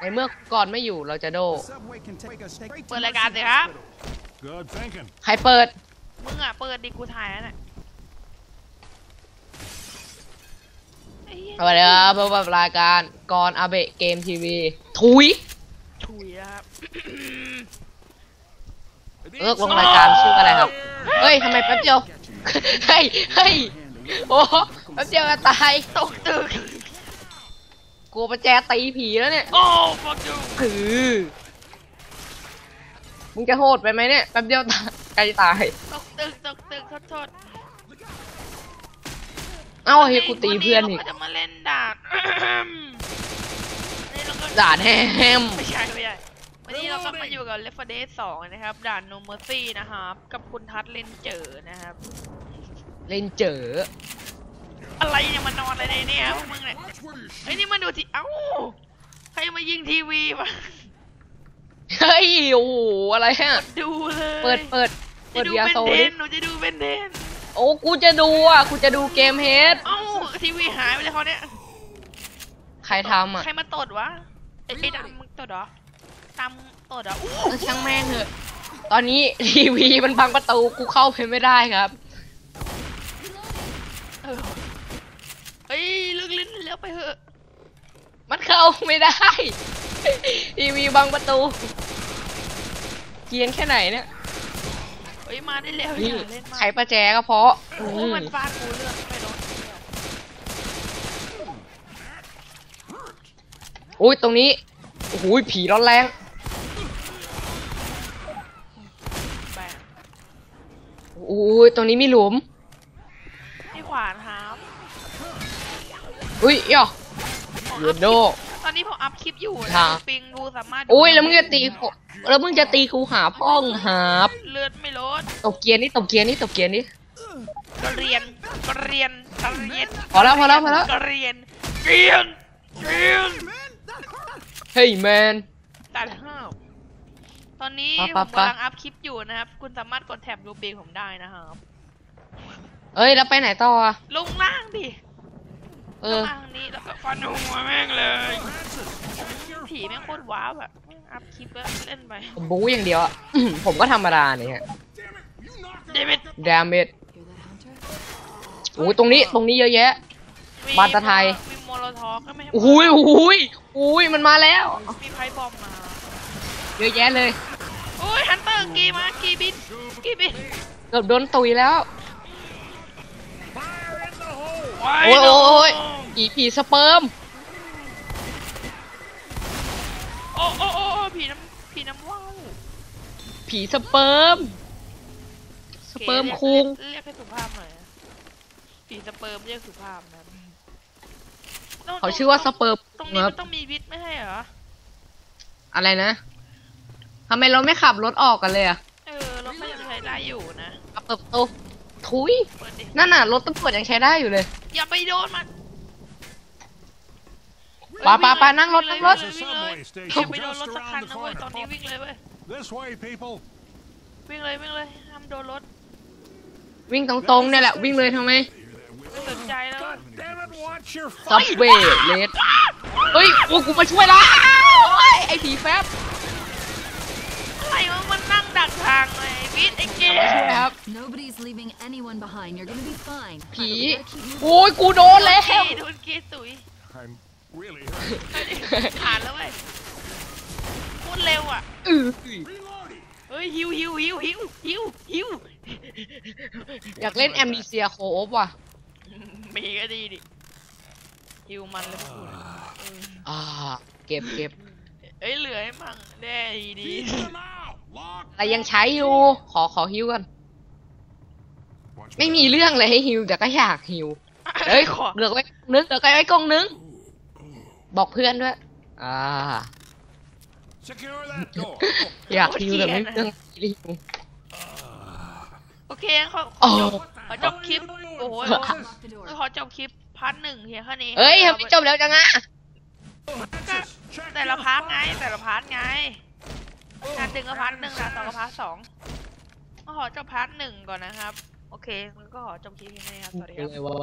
ในเมื่อก่อนไม่อยู่เราจะโด เปิดรายการสิครับ Good thinking. ใครเปิด มึงอะเปิดดิกูถ่ายแล้วน่ะไอ้เหี้ยสวัสดีครับพบกับรายการกรอาเบะเกมทีวีทุย ถุยนะครับ เลิกลงรายการชื่ออะไรครับ เฮ้ยทำไมแป๊บเดียว เฮ้ยเฮ้ยโอ้แป๊บเดียวจะตาย ตกตึก กลัวประแจตีผีแล้วเนี่ย โอ้ fuck you คือมึงจะโหดไปไหมเนี่ยแป๊บเดียวตายใกล้ตาย ตกตึกตกตึกโทษโทษเอ้าเฮ้ยกูตีเพื่อนอีก วัเราก็จะมาเล่นด่านนี่เราก็ด่านแฮม ไม่ใช่ไม่ใช่วันนี้เราก็มาอยู่กับ Left 4 Dead 2 นะครับ ด่าน No Mercy นะครับ กับคุณทัศน์เล่นเจอนะครับ เล่นเจอ อะไรเนี่ยมันนอนอะไรในเนี่ยพวกมึงเนี่ยเฮ้ยนี่มันดูทีเอ้าใครมายิงทีวีวะเฮ้ยโอ้โหอะไรฮะดูเลยเปิดเปิดเปิจะดดูเบียร์เป็นโซเทดินหนูจะดูเป็นเทนโอ้กูจะดูอะกูจะดูเกมเฮดเอ้าทีวีหายไปเลยเขาเนี่ยใครทำอะใครมาตดวะไอ้ไอ้ดำมึงตดเหรอตามตดเหรออู้เออช่างแม่งเถอะตอนนี้ทีวีมันพังประตูกูเข้าไปไม่ได้ครับ เออเฮ้ยเลิกลิ้น แล้วไปเถอะ มันเข้าไม่ได้ ทีวีบังประตู เกรียนแค่ไหนเนี่ยเฮ้ยมาได้แล้วนี่อย่าเล่นมาไขประแจก็เพราะโอ้โหอืมมันฟาดกูเลือดไม่ลดอุ้ยตรงนี้โอ้โหผีร้อนแรงแบงโอ้ยตรงนี้มีหลุมนี่ขวานครับ อุ้ยย่อเยโด ตอนนี้ผมอัพคลิปอยู่นะครับปิงดูสามารถดูอุ้ยแล้วมึงจะตีกูแล้วมึงจะตีกูหาพ่องหาบเลือดไม่ลดตบเกียร์นี่ตบเกียร์นี่ตบเกียร์นี่ กระเรียนกระเรียนกระเรียนพอแล้วพอแล้วพอแล้ว กระเรียนเรียนเรียนเฮ้ยแมน ตัดห้าวตอนนี้ผปะมปะปะกำลังอัพคลิปอยู่นะครับ คุณสามารถกดแท็บดูเบรกผมได้นะครับ เอ้ยแล้วไปไหนต่ออะลงล่างดิ เอลองล่างนี้แล้วก็ฟันหัวแม่งเลยผีแม่งโคตรว้าวอะอัพคลิปแล้วเล่นไปผมบู๊อย่างเดียวอะผมก็ธรรมดาเนี่ยเดวิดดามเมจโอ้ยตรงนี้ตรงนี้เยอะแยะบานตะไทย มีโมโลทอก็ไม่ให้โอ้ยโอ้ยโอ้ยมันมาแล้ว มีไพ่บอมมาเยอะแยะเลยโอ้ยฮันเตอร์กีมากีบินกีบินเกือบโดนตุยแล้ว โอ้โอ้ยโอ้ยโอ้ย ผีผีสเปิร์มโอ้โอ้โอ้ผีน้ำผีน้ำว่าวผีสเปิร์มสเปิร์มคุงเรียกให้สุภาพหน่อยผีสเปิร์มเรียกสุภาพนะเขาชื่อว่าสเปิร์มตรงนี้มันต้องมีวิทย์ไม่ใช่เหรออะไรนะทำไมเราไม่ขับรถออกกันเลยอะเออรถก็ยังใช้ได้อยู่นะขับเปิดประตูทุยนั่นน่ะรถตำรวจยังใช้ได้อยู่เลย อย่าไปโดนมัน ปาปาปานั่งรถนั่งรถวิ่งเลย There's a วิ่ง subway เลยอย่าไปโดน station รถสัก just คัน around the นะเว้ยตอนนี้ corner. วิ่งเลยเว้ย This way, people. วิ่งเลยวิ่งเลยห้ามโดนรถวิ่งตรงๆเนี่ยแหละวิ่งเลยทำไมไม่สนใจแล้ว God damn it! Watch your ซับ feet. เวย์เลสเฮ้ยโอ้กูมาช่วยแล้วโอ้ยไอ้ผีแฟบอะไรวะมันนั่งดักทางเลยวิทย์ไอ้เกมาช่วยครับ Nobody's leaving anyone behind. You're gonna be fine. ผี But we gotta keep moving. โอ้ยกูโดนแล้ว โดนเกย์ตุ๋ย I'm really hurt. ผ่านแล้วเว้ยโคตรเร็วอะอื้อ Reloading. เฮ้ยหิวหิวหิวหิวหิวหิวอยากเล่นแอมนิเซียโคฟว่ะมีก็ดีดิหิวมันเลยพวกคุณอ่าเก็บเก็บเอ้ยเหลือให้มั่งแน่ดีดี Keep them out. Lock. แต่ยังใช้อยู่ขอขอฮิวกัน Watch ไม่มีเรื่องเลยให้ฮิวแต่ก็อยากฮิวเฮ้ยขอเหลือไว้นึงเหลือไว้กองนึง บอกเพื่อนด้วย อ่า Secure that door. อยากฮิวแต่ไม่เรื่องฮิว โอเคเขาโอ้ขอจบคลิป โอ้โห Lock the door. ขอจบคลิปพาร์ทหนึ่งเพียงแค่นี้เฮ้ยทำไมจบแล้วจังอะ Francis, check แต่ your ละพาร์ท phone. ไง แต่ละพาร์ทไงงานหนึ่งก็พาร์ทหนึ่งนะสองก็พาร์ทสองก็ขอจบพาร์ทหนึ่งก่อนนะครับ โอเคมันก็ขอจบคลิปแค่นี้ครับ สวัสดีครับเลยวะ